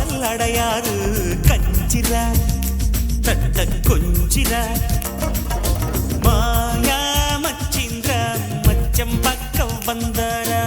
வாசல் அடையாறு கஞ்சிரா தட்ட கொஞ்சிரா மாயா மச்சிந்திரா மச்சம் பக்கம் வந்தாரா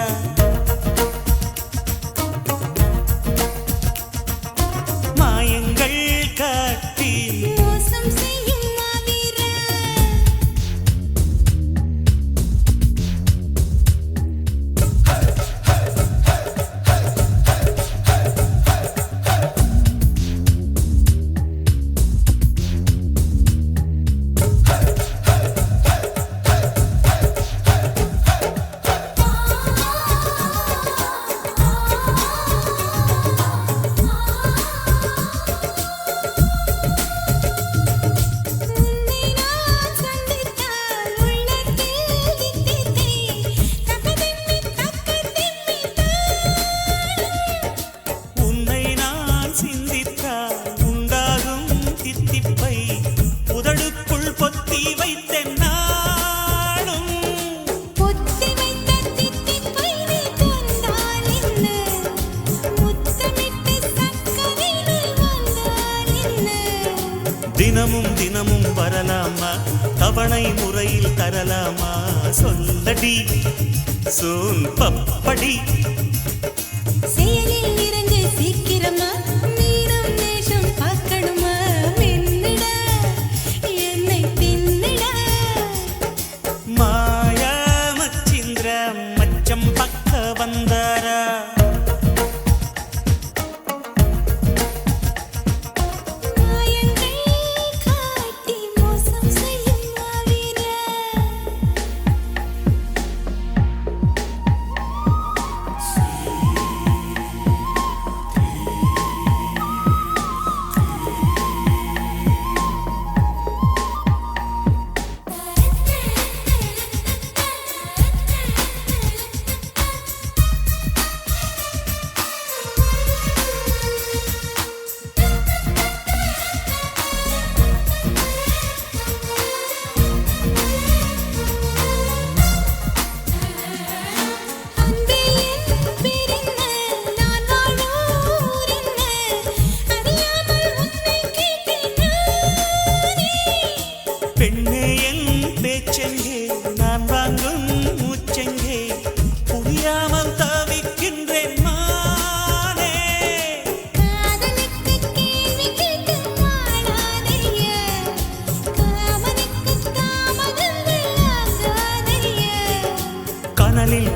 தினமும் தினமும் வரலாமா? தவணை முறையில் தரலாமா? சொல்லடி சோன் பப்படி.